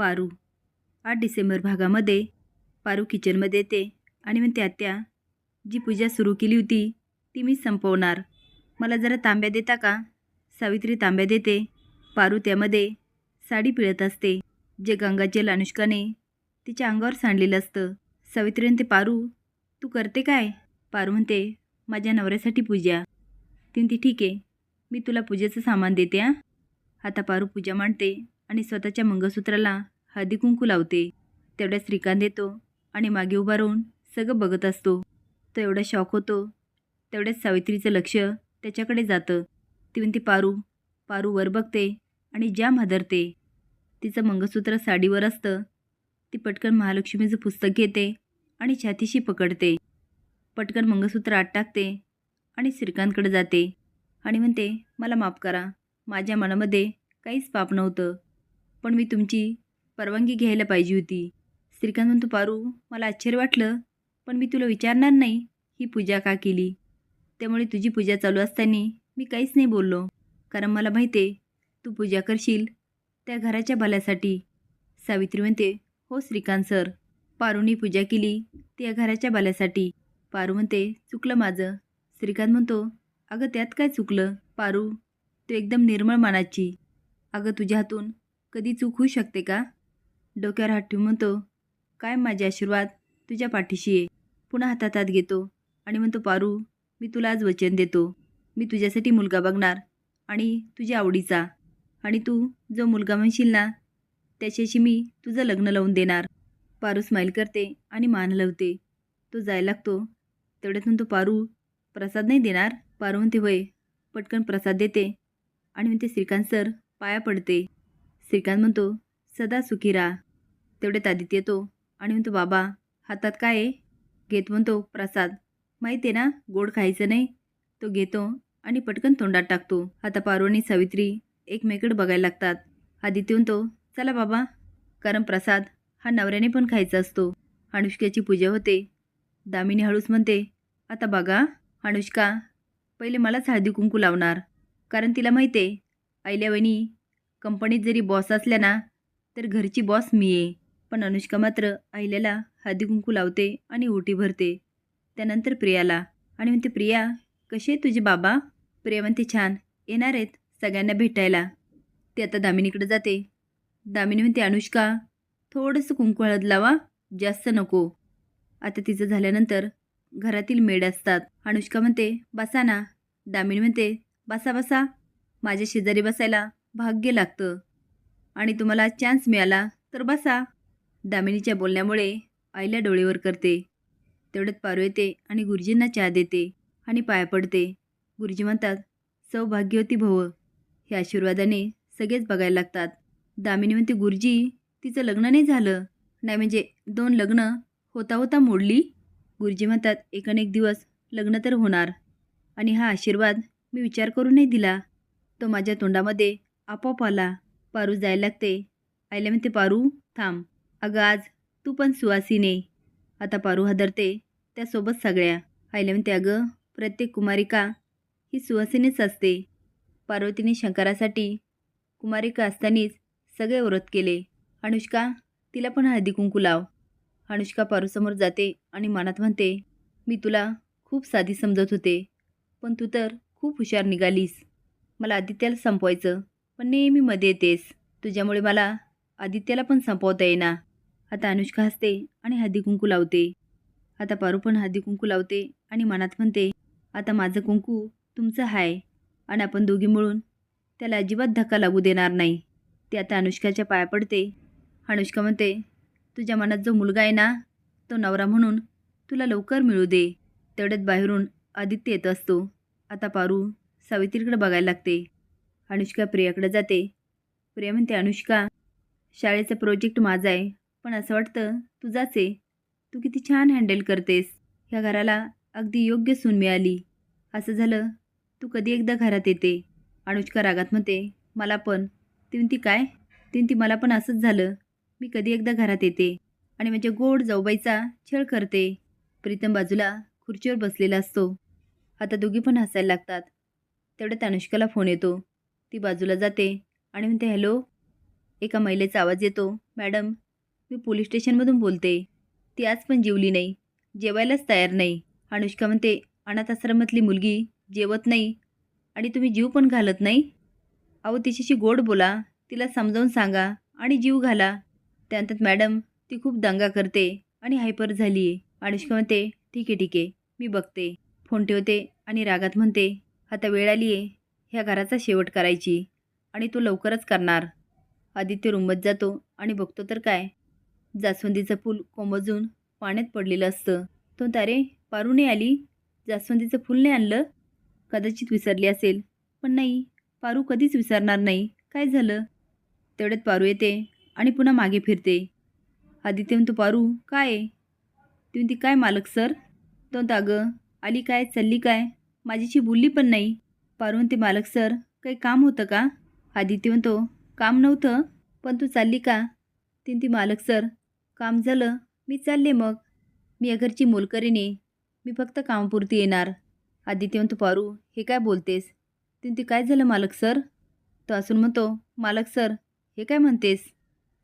पारू. आठ डिसेंबर भागामध्ये पारू किचनमध्ये येते आणि मग त्या त्या जी पूजा सुरू केली होती ती मी संपवणार. मला जरा तांब्या देता का? सावित्री तांब्या देते. पारू त्यामध्ये साडी पिळत असते. जे गंगाजल अनुष्काने तिच्या अंगावर सांडलेलं असतं. सावित्री म्हणते पारू तू करते काय? पारू म्हणते माझ्या नवऱ्यासाठी पूजा. ती म्हणते ठीक आहे मी तुला पूजेचं सामान देते हां. आता पारू पूजा मांडते. आणि स्वतःच्या मंगळसूत्राला हळदी कुंकू लावते. तेवढ्या श्रीकांत येतो आणि मागे उभा राहून सगळं बघत असतो. तो एवढा शॉक होतो. तेवढ्याच सावित्रीचं लक्ष त्याच्याकडे जातं. ती म्हणते पारू पारू वर बघते आणि जाम हादरते. तिचं मंगळसूत्र साडीवर असतं. ती पटकन महालक्ष्मीचं पुस्तक घेते आणि छातीशी पकडते. पटकन मंगळसूत्र आत टाकते आणि श्रीकांतकडे जाते आणि म्हणते मला माफ करा. माझ्या मनामध्ये काहीच पाप नव्हतं. पण मी तुमची परवानगी घ्यायला पाहिजे होती. श्रीकांत म्हणतो पारू मला आश्चर्य वाटलं पण मी तुला विचारणार नाही ही पूजा का केली? त्यामुळे तुझी पूजा चालू असताना मी काहीच नाही बोललो. कारण मला माहिती आहे तू पूजा करशील त्या घराच्या भल्यासाठी सावित्री म्हणते हो श्रीकांत सर पारूनी पूजा केली त्या घराच्या भल्यासाठी पारू म्हणते चुकलं माझं. श्रीकांत म्हणतो अगं त्यात काय चुकलं? पारू तू एकदम निर्मळ मानाची. अगं तुझ्या हातून कधी चूक होऊ शकते का? डोक्यावर हात ठेवून म्हणतो काय माझे आशीर्वाद? तुझ्या पाठीशी आहे पुन्हा हातात हात घेतो आणि म्हणतो पारू मी तुला आज वचन देतो. मी तुझ्यासाठी मुलगा बघणार आणि तुझ्या आवडीचा. आणि तू जो मुलगा म्हणशील ना त्याच्याशी मी तुझं लग्न लावून देणार. पारू स्माईल करते आणि मान लावते. तो जायला लागतो. तेवढ्यात म्हणतो पारू प्रसाद नाही देणार? पारू म्हणते वय पटकन प्रसाद देते. आणि म्हणते श्रीकांत सर पाया पडते. श्रीकांत म्हणतो सदा सुखी राहा. तेवढ्यात आदित्य येतो आणि म्हणतो बाबा हातात काय आहे? घेत म्हणतो प्रसाद. माहिती आहे ना गोड खायचं नाही. तो घेतो आणि पटकन तोंडात टाकतो. आता पारू आणि सावित्री एकमेकडे बघायला लागतात. आदित्य म्हणतो चला बाबा. कारण प्रसाद हा नवऱ्याने पण खायचा असतो. अनुष्काची पूजा होते. दामिनी हळूस म्हणते आता बघा अनुष्का पहिले मलाच हळदी कुंकू लावणार. कारण तिला माहिती आहे अहिल्यावहिनी कंपनीत जरी बॉस असल्या ना तर घरची बॉस मी आहे पण अनुष्का मात्र अहिल्याला हळदी कुंकू लावते आणि ओटी भरते. त्यानंतर प्रियाला. आणि म्हणते प्रिया कसे तुझे बाबा? प्रिया म्हणते छान. येणार आहेत सगळ्यांना भेटायला. ते आता दामिनीकडे जाते. दामिनी म्हणते अनुष्का थोडंसं कुंकू हळद लावा जास्त नको. आता तिचं झाल्यानंतर घरातील मेड असतात. अनुष्का म्हणते बसा ना. दामिनी म्हणते बसा बसा. माझ्या शेजारी बसायला भाग्य लागतं. आणि तुम्हाला चान्स मिळाला तर बसा. दामिनीच्या बोलण्यामुळे आईला डोळेवर करते. तेवढ्यात पारू येते आणि गुरुजींना चहा देते आणि पाया पडते. गुरुजी म्हणतात सौभाग्यवती भव. हे आशीर्वादाने सगळेच बघायला लागतात. दामिनी म्हणते गुरुजी तिचं लग्न नाही झालं. नाही म्हणजे दोन लग्न होता होता मोडली? गुरुजी म्हणतात एकानेक एक दिवस लग्न तर होणार. आणि हा आशीर्वाद मी विचार करूनही नाही दिला. तो माझ्या तोंडामध्ये आपोआप आला. पारू जायला लागते. आईला म्हणते पारू थांब. अगं आज तू पण सुवासीने आता पारू हादरते त्यासोबत सगळ्या. आईला म्हणते अगं प्रत्येक कुमारिका ही सुवासिनीच असते. पार्वतीने शंकरासाठी कुमारिका असतानीच सगळे व्रत केले. अनुष्का तिला पण हळदी कुंकू लाव. अनुष्का पारूसमोर जाते आणि मनात म्हणते मी तुला खूप साधी समजत होते पण तू तर खूप हुशार निघालीस. मला आदित्याला संपवायचं. पण नेहमी मध्ये येतेस. तुझ्यामुळे मला आदित्याला पण संपवता येईना. आता अनुष्का हसते आणि हळदी कुंकू लावते. आता पारू पण हळदी कुंकू लावते आणि मनात म्हणते आता माझं कुंकू तुमचं आहे आणि आपण दोघी मिळून त्याला अजिबात धक्का लागू देणार नाही. ते आता अनुष्काच्या पाया पडते. अनुष्का म्हणते तुझ्या मनात जो मुलगा आहे ना तो नवरा म्हणून तुला लवकर मिळू दे. तेवढ्यात बाहेरून आदित्य येत असतो. आता पारू सावित्रीकडे बघायला लागते. अनुष्का प्रियाकडे जाते. प्रिया म्हणते अनुष्का शाळेचा प्रोजेक्ट माझा आहे पण असं वाटतं तुझाच आहे. तू किती छान हँडल करतेस. ह्या घराला अगदी योग्य सून मिळाली. असं झालं तू कधी एकदा घरात येते. अनुष्का रागात म्हणते मला पण. ती काय? ती मला पण असंच झालं. मी कधी एकदा घरात येते आणि माझ्या गोड जाऊबाईचा छळ करते. प्रीतम बाजूला खुर्चीवर बसलेला असतो. आता दोघी पण हसायला लागतात. तेवढ्यात अनुष्काला फोन येतो. ती बाजूला जाते आणि म्हणते हॅलो एका महिलेचा आवाज येतो. मॅडम मी पोलीस स्टेशनमधून बोलते. ती आज पण जेवली नाही. जेवायलाच तयार नाही. अनुष्का म्हणते अनाथ आश्रमातली मुलगी जेवत नाही आणि तुम्ही जीव पण घालत नाही? अहो तिच्याशी गोड बोला. तिला समजावून सांगा आणि जीव घाला. त्यानंतर मॅडम ती खूप दंगा करते आणि हायपर झाली आहे अनुष्का म्हणते ठीक आहे ठीक आहे मी बघते. फोन ठेवते आणि रागात म्हणते आता वेळ आली आहे ह्या घराचा शेवट करायची. आणि तो लवकरच करणार. आदित्य रुमत जातो आणि बघतो तर काय? जास्वंदीचं फूल कोमजून पाण्यात पडलेलं असतं. तो तारे पारू नाही आली? जास्वंदीचं फूल नाही आणलं? कदाचित विसरली असेल. पण नाही पारू कधीच विसरणार नाही. काय झालं? तेवढ्यात पारू येते आणि पुन्हा मागे फिरते. आदित्य म्हणतो पारू काय? आहे ती म्हणते काय मालक सर? तो म्हणतो, अगं आली काय? चालली काय? माझ्याशी बोलली पण नाही. पारू मालक सर काही काम होतं का? आदित्य म्हणतो काम नव्हतं पण तू चालली का? ती मालक सर काम झालं मी चालले मग. मी या घरची मोलकरीने मी फक्त कामापुरती येणार. आदित्य म्हणतो पारू हे काय बोलतेस? ती काय झालं मालक सर? तो असून म्हणतो मालक सर हे काय म्हणतेस?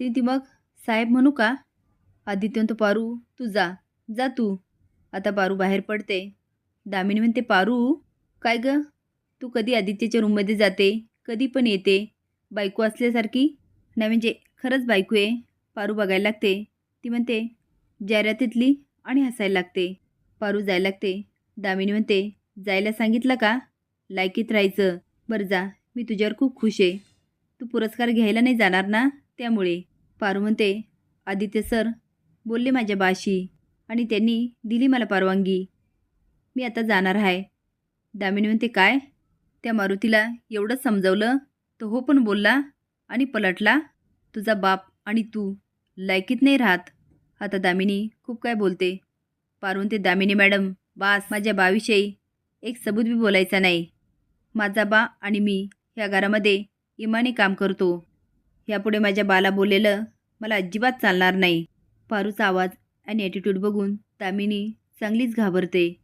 ती मग साहेब म्हणू का? आदित्य म्हणतो पारू तू जा जा तू. आता पारू बाहेर पडते. दामिनी म्हणते पारू काय गं? तू कधी आदित्यच्या रूममध्ये जाते? कधी पण येते. बायको असल्यासारखी? नाही म्हणजे खरंच बायको आहे. पारू बघायला लागते. ती म्हणते जाहिरातीतली आणि हसायला लागते. पारू जायला लागते. दामिनी म्हणते जायला सांगितलं का? लायकीत राहायचं. बरं जा. मी तुझ्यावर खूप खुश आहे. तू पुरस्कार घ्यायला नाही जाणार ना? त्यामुळे. पारू म्हणते आदित्य सर बोलले माझ्या बाशी. आणि त्यांनी दिली मला परवानगी. मी आता जाणार आहे. दामिनी म्हणते काय? त्या मारुतीला एवढंच समजवलं. तो हो पण बोलला आणि पलटला तुझा बाप आणि तू लायकीत नाही राहत. आता दामिनी खूप काय बोलते. पारून ते दामिनी मॅडम बास माझ्या बाविषयी एक सबूत बी बोलायचा नाही. माझा बा आणि मी ह्या घरामध्ये इमाने काम करतो. यापुढे माझ्या बाला बोललेलं मला अजिबात चालणार नाही. पारूचा आवाज आणि ॲटिट्यूड बघून दामिनी चांगलीच घाबरते.